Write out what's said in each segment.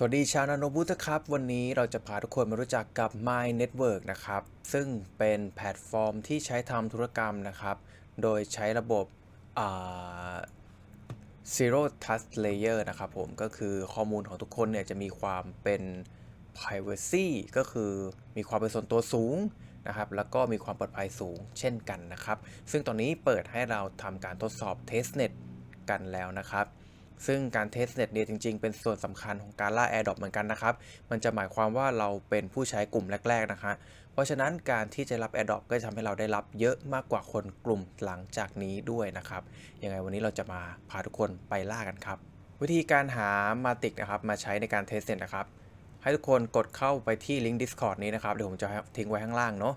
สวัสดีชาวนาโนบุตครับ วันนี้เราจะพาทุกคนมารู้จักกับ My Network นะครับ ซึ่งเป็นแพลตฟอร์มที่ใช้ทำธุรกรรมนะครับ โดยใช้ระบบ Zero Trust Layer นะครับผมก็คือข้อมูลของทุกคนเนี่ยจะมีความเป็น Privacy ก็คือมีความเป็นส่วนตัวสูงนะครับ แล้วก็มีความปลอดภัยสูงเช่นกันนะครับ ซึ่งตอนนี้เปิดให้เราทำการทดสอบ Testnet กันแล้วนะครับ ซึ่งการเทสเน็ตเนี่ยจริงๆ เป็นส่วนสำคัญของการล่า AirDrop เหมือนกันนะครับ มันจะหมายความว่าเราเป็นผู้ใช้กลุ่มแรก ๆ นะคะ เพราะฉะนั้นการที่จะรับ AirDrop ก็จะทำให้เราได้รับเยอะมากกว่าคนกลุ่มหลังจากนี้ด้วยนะครับ ยังไงวันนี้เราจะมาพาทุกคนไปล่ากันครับ วิธีการหามาติกนะครับมาใช้ในการเทสเน็ตนะครับ ให้ทุกคนกดเข้าไปที่ลิงก์ Discord นี้นะครับ เดี๋ยวผมจะทิ้งไว้ข้างล่างเนาะ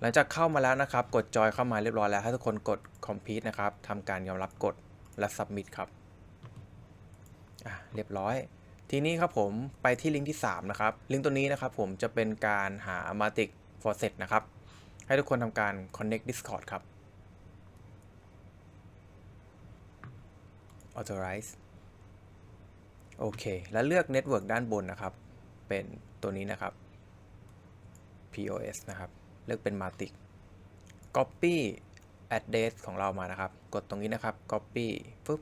หลังจากเข้ามาแล้วนะครับ กดจอยเข้ามาเรียบร้อยแล้วให้ทุกคนกด complete นะครับทำการยอมรับกฎและ submit ครับ อะเรียบร้อย ทีนี้ครับผมไปที่ลิงก์ที่ 3 นะครับ ลิงก์ตัวนี้นะครับผมจะเป็นการหา Matic Faucet นะครับ ให้ทุกคนทำการ connect Discord ครับ authorize โอเค แล้วเลือก Network ด้านบนนะครับ เป็นตัวนี้นะครับ POS นะครับ เลือกเป็น Matic copy address ของเรามานะครับ กดตรงนี้นะครับ copy ปุ๊บ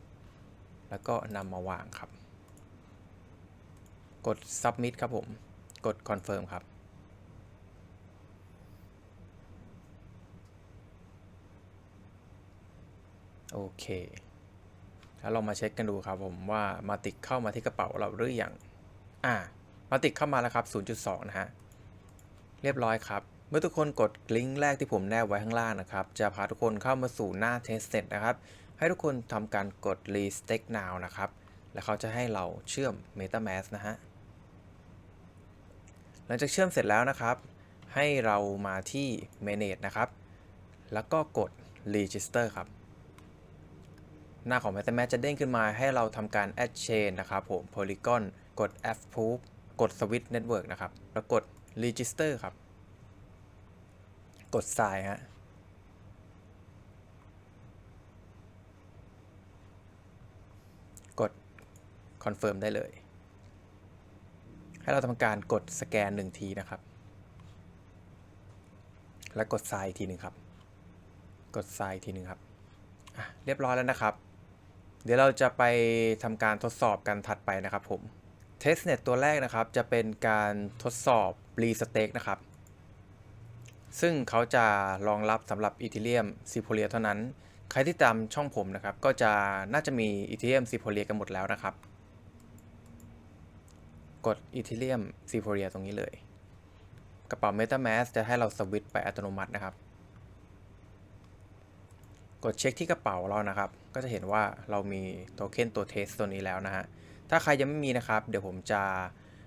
แล้วก็นำมาวางครับ กด submit ครับผม กด confirm ครับ โอเค แล้วเรามาเช็คกันดูครับผมว่ามาติกเข้ามาที่กระเป๋าเราหรือยัง อ่า มาติกเข้ามาแล้วครับ 0.2 นะฮะ เรียบร้อยครับเมื่อทุกคนกดลิงก์แรกที่ผมแนบไว้ข้างล่างนะครับ จะพาทุกคนเข้ามาสู่หน้า testnet นะครับ ให้ทุกคนทำการกด restake now นะครับ แล้วเขาจะให้เราเชื่อม metamask นะฮะ หลังจากเชื่อมเสร็จแล้วนะครับ ให้เรามาที่ manage นะครับ แล้วก็กด register ครับ หน้าของ metamask จะเด้งขึ้นมาให้เราทำการ add chain นะครับผม polygon กด approve กด switch network นะครับ แล้วกด register ครับ กด sign ฮะ กด confirm ได้เลย ให้เราทำการกดสแกนหนึ่งทีนะครับ แล้วกด sign อีกทีหนึ่งครับ กด sign อีกทีหนึ่งครับเรียบร้อยแล้วนะครับ เดี๋ยวเราจะไปทำการทดสอบกันถัดไปนะครับผม testnet ตัวแรกนะครับ จะเป็นการทดสอบ restake นะครับ ซึ่งเขาจะรองรับสำหรับ Ethereum s y p h o r i a เท่านั้น ใครที่ตามช่องผมนะครับ ก็จะน่าจะมี Ethereum s y p h o r i a กันหมดแล้วนะครับ กด Ethereum s y p h o r i a ตรงนี้เลย กระเป๋า MetaMask จะให้เราสวิตช์ไปอัตโนมัตินะครับ กดเช็คที่กระเป๋าเรานะครับ ก็จะเห็นว่าเรามีโทเค็นตัวเทสตัวนี้แล้วนะฮะ ถ้าใครยังไม่มีนะครับ เดี๋ยวผมจะ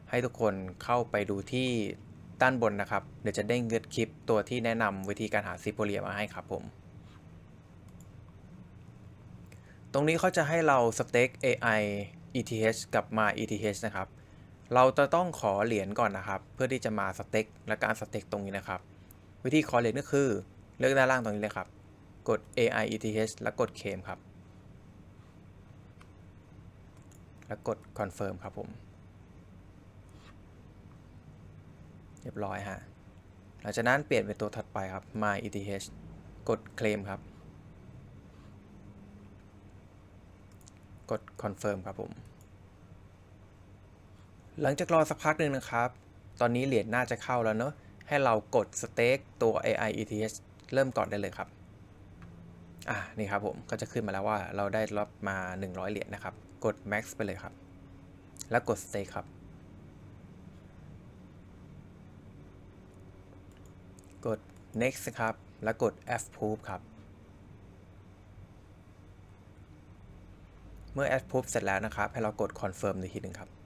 ให้ทุกคนเข้าไปดูที่ด้านบนนะครับ เดี๋ยวจะเด้เกิดคลิปตัวที่แนะนำวิธีการหาซิโพเลียมาให้ครับผมตรงนี้เขาจะให้เราสเต็ก AI ETH กับมา ETH นะครับ เราจะต้องขอเหรียญก่อนนะครับ เพื่อที่จะมาสเต็กและการสเต็กตรงนี้นะครับ วิธีขอเหรียญก็คือเลือกด้านล่างตรงนี้เลยครับ กด AI ETH แล้วกด Claim ครับ แล้วกด Confirm ครับผม เรียบร้อยฮะ หลังจากนั้นเปลี่ยนเป็นตัวถัดไปครับ My ETH กด Claim ครับ กด Confirm ครับผม หลังจากรอสักพักหนึ่งนะครับ ตอนนี้เหรียญน่าจะเข้าแล้วเนอะให้เรากด Stake ตัว AI ETH เริ่มก่อนได้เลยครับ อ่านี่ครับผมก็จะขึ้นมาแล้วว่าเราได้รับมา 100 เหรียญนะครับ กด Max ไปเลยครับ แล้วกด Stake ครับ กด next ครับ แล้วกด approve ครับ เมื่อ approve เสร็จแล้วนะครับ ให้เรากด confirm อีกทีหนึ่งครับ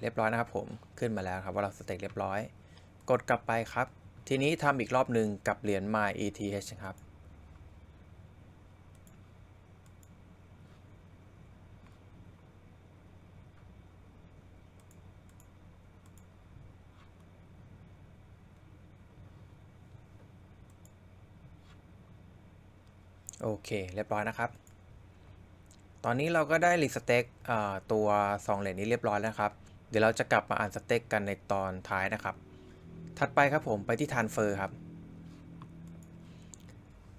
เรียบร้อยนะครับผมขึ้นมาแล้วครับว่าเราสเต็กเรียบร้อย กดกลับไปครับ ทีนี้ทำอีกรอบหนึ่งกับเหรียญ my ETH ครับโอเค เรียบร้อยนะครับ ตอนนี้เราก็ได้รีสเต็กตัว 2 เหรียญนี้เรียบร้อยแล้วครับ เดี๋ยวเราจะกลับมาอ่านสเต็กกันในตอนท้ายนะครับ ถัดไปครับผมไปที่ทานเฟอร์ครับ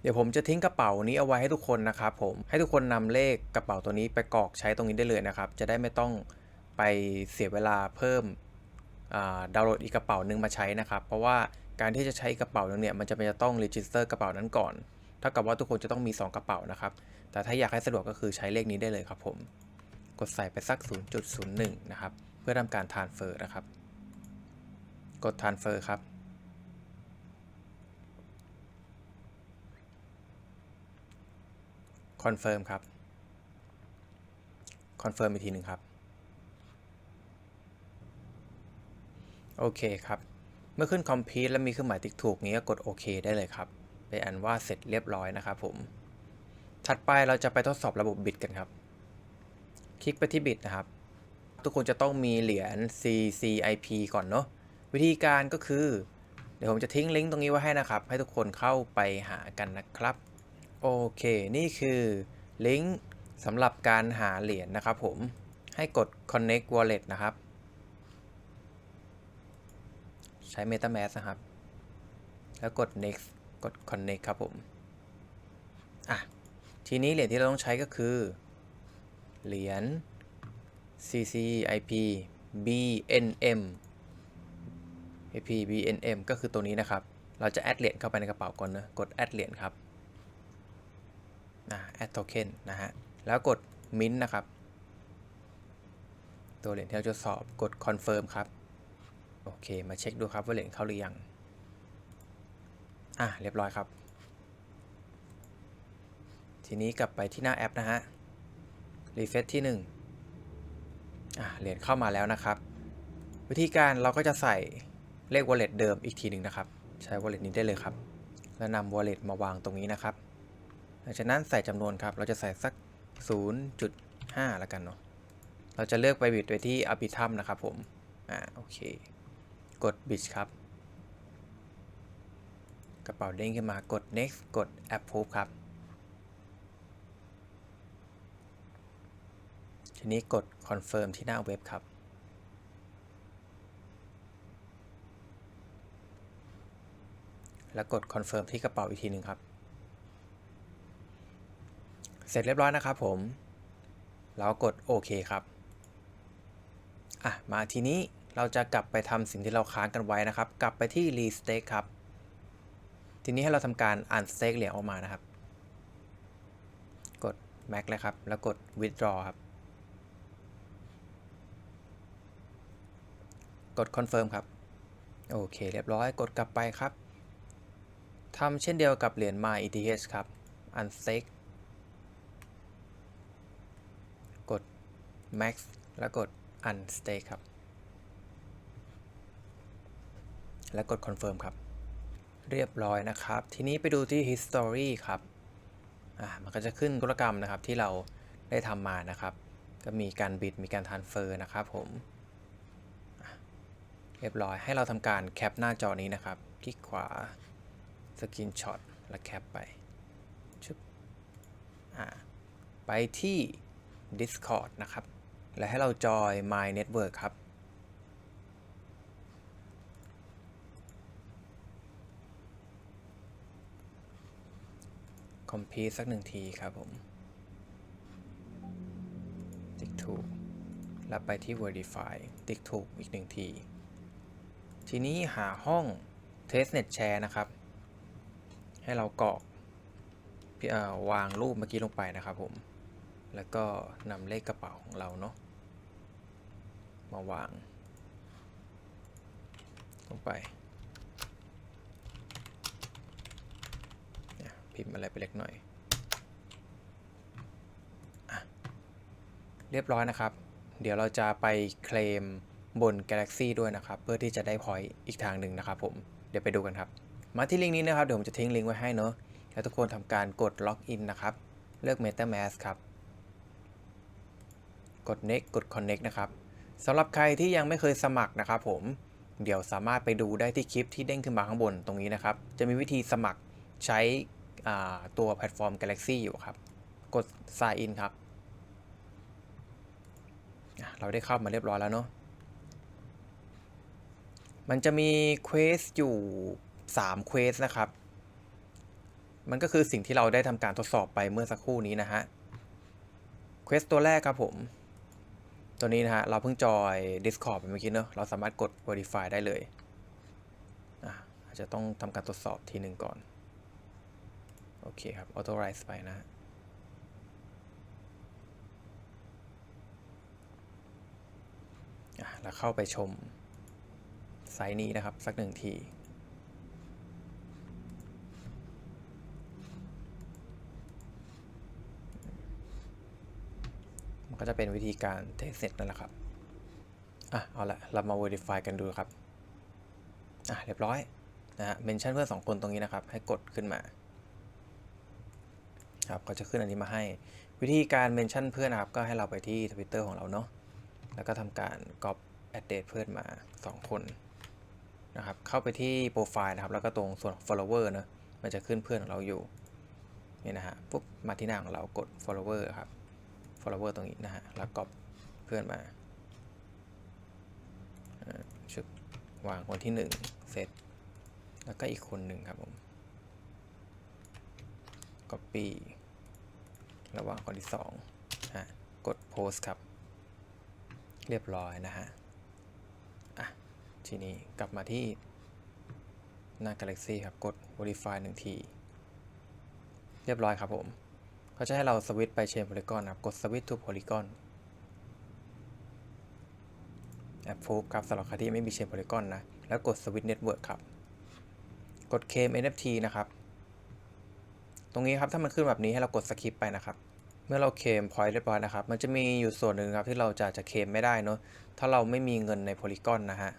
เดี๋ยวผมจะทิ้งกระเป๋านี้เอาไว้ให้ทุกคนนะครับผม ให้ทุกคนนำเลขกระเป๋าตัวนี้ไปกรอกใช้ตรงนี้ได้เลยนะครับ จะได้ไม่ต้องไปเสียเวลาเพิ่มดาวน์โหลดอีกกระเป๋านึงมาใช้นะครับ เพราะว่าการที่จะใช้กระเป๋านึงเนี่ยมันจะเป็นจะต้องรีจิสเตอร์กระเป๋านั้นก่อนเท่ากับว่าทุกคนจะต้องมี 2 กระเป๋านะครับ แต่ถ้าอยากให้สะดวกก็คือใช้เลขนี้ได้เลยครับผม กดใส่ไปสัก 0.01 นะครับ เพื่อทำการทานเฟอร์นะครับ กดทานเฟอร์ครับคอนเฟิร์มครับคอนเฟิร์มอีกทีหนึ่งครับ โอเคครับ เมื่อขึ้น complete แล้วมีเครื่องหมายติ๊กถูกนี้ก็กดโอเคได้เลยครับ เป็นอันว่าเสร็จเรียบร้อยนะครับผม ถัดไปเราจะไปทดสอบระบบบิตกันครับ คลิกไปที่บิตนะครับ ทุกคนจะต้องมีเหรียญ CCIP ก่อนเนาะวิธีการก็คือ เดี๋ยวผมจะทิ้งลิงก์ตรงนี้ไว้ให้นะครับ ให้ทุกคนเข้าไปหากันนะครับ โอเค นี่คือลิงก์สำหรับการหาเหรียญนะครับผมให้กด connect wallet นะครับ ใช้ MetaMask นะครับ แล้วกด next กด connect ครับผมอะทีนี้เหรียญที่เราต้องใช้ก็คือ เหรียญ CCIP BNM IP BNM ก็คือตัวนี้นะครับ เราจะแอดเหรียญเข้าไปในกระเป๋าก่อนนะ กดแอดเหรียญครับแอดโทเค็นนะฮะ แล้วกด mint นะครับ ตัวเหรียญที่เราจะสอบกด confirm ครับ โอเค มาเช็คดูครับว่าเหรียญเข้าหรือยัง อะ เรียบร้อยครับ ทีนี้กลับไปที่หน้าแอปนะฮะ รีเฟซที่1อะ เหรียญเข้ามาแล้วนะครับ วิธีการเราก็จะใส่เลข wallet เดิมอีกทีหนึ่งนะครับ ใช้ wallet นี้ได้เลยครับ แล้วนำ wallet มาวางตรงนี้นะครับหลังจากนั้นใส่จำนวนครับ เราจะใส่สัก 0.5 แล้วกันเนาะ เราจะเลือกไปบิดไปที่ Arbitrum นะครับผม อ่าโอเค กด bit ครับ กระเป๋าเด้งขึ้นมากด next กด approve ครับ ทีนี้กด confirm ที่หน้าเว็บครับ แล้วกด confirm ที่กระเป๋าอีกทีหนึ่งครับ เสร็จเรียบร้อยนะครับผม แล้วกดโอเคครับอะมาทีนี้เราจะกลับไปทำสิ่งที่เราค้างกันไว้นะครับ กลับไปที่ restake ครับ ทีนี้ให้เราทำการ unstake เหรียญออกมานะครับ กด max เลยครับ แล้วกด withdraw ครับ กด confirm ครับ โอเค เรียบร้อย กดกลับไปครับทำเช่นเดียวกับเหรียญ My ETH ครับ unstake กด max แล้วกด unstake ครับ แล้วกด confirm ครับ เรียบร้อยนะครับ ทีนี้ไปดูที่ history ครับอ่ามันก็จะขึ้นธุรกรรมนะครับที่เราได้ทำมานะครับ ก็มีการบิดมีการ transfer นะครับผม เรียบร้อยให้เราทำการแคปหน้าจอนี้นะครับ คลิกขวาสกินช็อตแล้วแคปไปชึบอ่าไปที่ Discord นะครับ และให้เราจอย My Network ครับคอมพีสักหนึ่งทีครับผมติ๊กถูก แล้วไปที่ Verify ติ๊กถูกอีกหนึ่งที ทีนี้หาห้อง Testnet Share นะครับ ให้เรากรอกวางรูปเมื่อกี้ลงไปนะครับผม แล้วก็นำเลขกระเป๋าของเราเนาะมาวาง ลงไป พิมพ์อะไรไปเล็กหน่อยอเรียบร้อยนะครับ เดี๋ยวเราจะไปเคลม บน Galaxy ด้วยนะครับ เพื่อที่จะได้พอยต์อีกทางหนึ่งนะครับผม เดี๋ยวไปดูกันครับ มาที่ลิงก์นี้นะครับ เดี๋ยวผมจะทิ้งลิงก์ไว้ให้เนอะแล้วทุกคนทำการกดล็อกอินนะครับ เลือก MetaMask ครับ กด next กด connect นะครับสำหรับใครที่ยังไม่เคยสมัครนะครับผม เดี๋ยวสามารถไปดูได้ที่คลิปที่เด้งขึ้นมาข้างบนตรงนี้นะครับ จะมีวิธีสมัครใช้ตัวแพลตฟอร์ม Galaxy อยู่ครับ กด sign in ครับ เราได้เข้ามาเรียบร้อยแล้วเนาะ มันจะมีเควสอยู่3เควสนะครับ มันก็คือสิ่งที่เราได้ทำการทดสอบไปเมื่อสักครู่นี้นะฮะเควสตัวแรกครับผม ตัวนี้นะฮะ เราเพิ่งจอย Discord ไปเมื่อกี้เนอะเราสามารถกด Verify ได้เลยอ่าจจะต้องทำการทดสอบทีหนึ่งก่อน โอเคครับ Authorize ไปนะอะแล้วเข้าไปชม ไซต์นี้นะครับ สักหนึ่งที มันก็จะเป็นวิธีการเทสเสร็จนั่นแหละครับ อะ เอาละเรามา verify กันดูครับ อะ เรียบร้อยนะฮะเมนชั่นเพื่อนสองคนตรงนี้นะครับ ให้กดขึ้นมา ครับ ก็จะขึ้นอันนี้มาให้ วิธีการเมนชั่นเพื่อนนะครับ ก็ให้เราไปที่ Twitter ของเราเนาะ แล้วก็ทำการก๊อปแอดเดตเพื่อนมา 2 คน นะครับ เข้าไปที่โปรไฟล์นะครับ แล้วก็ตรงส่วน follower นะมันจะขึ้นเพื่อนของเราอยู่นี่นะฮะปุ๊บมาที่หน้าของเรากด follower ครับ follower ตรงนี้นะฮะแล้วก๊อปเพื่อนมาชึบวางคนที่ 1เซตแล้วก็อีกคนหนึ่งครับผม copy ระหว่างคนที่2ฮะกด post ครับ เรียบร้อยนะฮะ ทีนี้กลับมาที่หน้า Galaxy ครับ กด Verify หนึ่งที เรียบร้อยครับผมเขาจะให้เราสวิตไป Chain Polygon นครับ กด Switch to Polygon แอป Proof ครับสำหรับใครที่ไม่มี Chain Polygon นะ แล้วกด Switch Network ครับ กด Claim NFT นะครับ ตรงนี้ครับถ้ามันขึ้นแบบนี้ให้เรากด Skip ไปนะครับ เมื่อเราเคมพอยต์เรียบร้อยนะครับ มันจะมีอยู่ส่วนหนึ่งครับที่เราจะจะเคมไม่ได้เนาะถ้าเราไม่มีเงินในโพลีกอนนะฮะ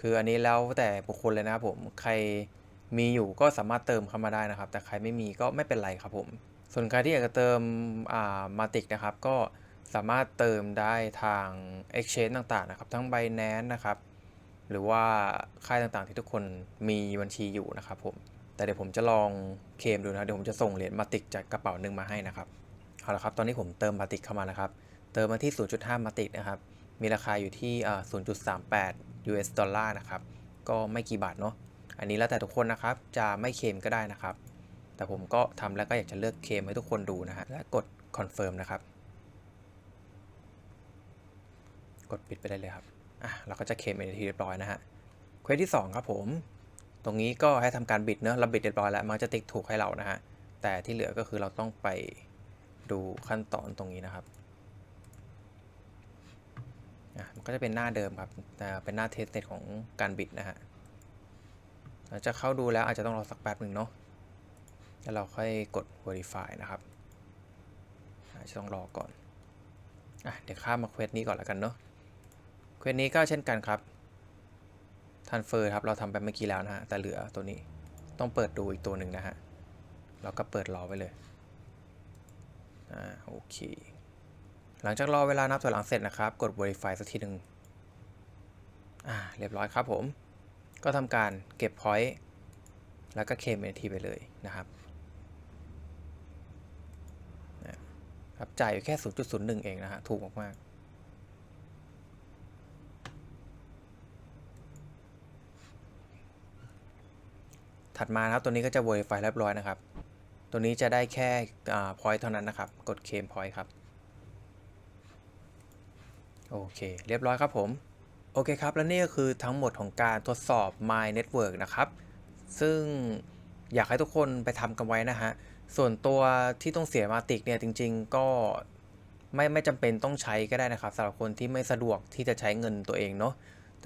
คืออันนี้แล้วแต่บุคคลเลยนะครับผมใครมีอยู่ก็สามารถเติมเข้ามาได้นะครับ แต่ใครไม่มีก็ไม่เป็นไรครับผม ส่วนใครที่อยากจะเติมอามาติกนะครับ ก็สามารถเติมได้ทาง Exchange ต่างๆนะครับทั้ง Binance นะครับหรือว่าค่ายต่างๆที่ทุกคนมีบัญชีอยู่นะครับผมแต่เดี๋ยวผมจะลองเคมดูนะเดี๋ยวผมจะส่งเหรียญมาติกจากกระเป๋าหนึ่งมาให้นะครับเอาละครับตอนนี้ผมเติมมาติกเข้ามานะครับ เติมมาที่ 0.5 มาติกนะครับ มีราคาอยู่ที่ 0.38 US ดอลลาร์นะครับ ก็ไม่กี่บาทเนาะ อันนี้แล้วแต่ทุกคนนะครับ จะไม่เคลมก็ได้นะครับ แต่ผมก็ทำแล้วก็อยากจะเลือกเคลมให้ทุกคนดูนะฮะ และกด confirm นะครับ กดปิดไปได้เลยครับ อะ เราก็จะเคลมเป็นทีเรียบร้อยนะฮะ เควสที่ 2 ครับผม ตรงนี้ก็ให้ทำการบิดเนอะเราบิดเรียบร้อยแล้ว มันจะติ๊กถูกให้เรานะฮะ แต่ที่เหลือก็คือเราต้องไปดูขั้นตอนตรงนี้นะครับ มันก็จะเป็นหน้าเดิมครับแต่เป็นหน้าเทสเน็ตของการบิดนะฮะเราจะเข้าดูแล้วอาจจะต้องรอสักแป๊บหนึ่งเนาะแล้วเราค่อยกด verify นะครับอาจจะต้องรอก่อนอะเดี๋ยวข้ามมาเควสนี้ก่อนแล้วกันเนาะเควสนี้ก็เช่นกันครับทันเฟอร์ครับเราทำไปเมื่อกี้แล้วนะฮะแต่เหลือตัวนี้ต้องเปิดดูอีกตัวหนึ่งนะฮะเราก็เปิดรอไว้เลยอ่าโอเค หลังจากรอเวลานับถอยหลังเสร็จนะครับ กด verify สักทีหนึ่งอ่าเรียบร้อยครับผม ก็ทำการเก็บ point แล้วก็เคลม NFT ไปเลยนะครับครับจ่ายอยู่แค่ 0.01 เองนะฮะ ถูกมาก ๆ ถัดมาครับ ตัวนี้ก็จะ verify เรียบร้อยนะครับ ตัวนี้จะได้แค่อ point เท่านั้นนะครับ กด claim point ครับ โอเค เรียบร้อยครับผม โอเคครับ และนี่ก็คือทั้งหมดของการทดสอบ My Network นะครับ ซึ่งอยากให้ทุกคนไปทำกันไว้นะฮะ ส่วนตัวที่ต้องเสียมาติกเนี่ยจริง ๆ ก็ไม่ไม่จำเป็นต้องใช้ก็ได้นะครับสำหรับคนที่ไม่สะดวกที่จะใช้เงินตัวเองเนาะ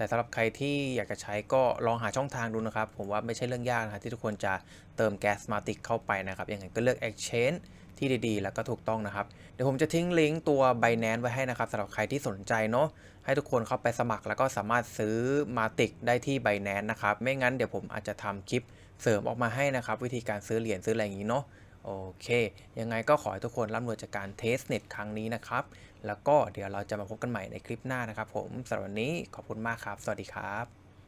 แต่สำหรับใครที่อยากจะใช้ก็ลองหาช่องทางดูนะครับ ผมว่าไม่ใช่เรื่องยากนะครับที่ทุกคนจะเติมแก๊สมาติกเข้าไปนะครับยังไงก็เลือก Exchange ที่ดีๆ แล้วก็ถูกต้องนะครับ เดี๋ยวผมจะทิ้งลิงก์ตัว Binance ไว้ให้นะครับสำหรับใครที่สนใจเนาะให้ทุกคนเข้าไปสมัครแล้วก็สามารถซื้อมาติกได้ที่ Binance นะครับ ไม่งั้นเดี๋ยวผมอาจจะทำคลิปเสริมออกมาให้นะครับ วิธีการซื้อเหรียญซื้ออะไรอย่างนี้เนาะโอเค ยังไงก็ขอให้ทุกคนร่ำรวยจากการเทสเน็ตครั้งนี้นะครับ แล้วก็เดี๋ยวเราจะมาพบกันใหม่ในคลิปหน้านะครับผมสำหรับวันนี้ขอบคุณมากครับ สวัสดีครับ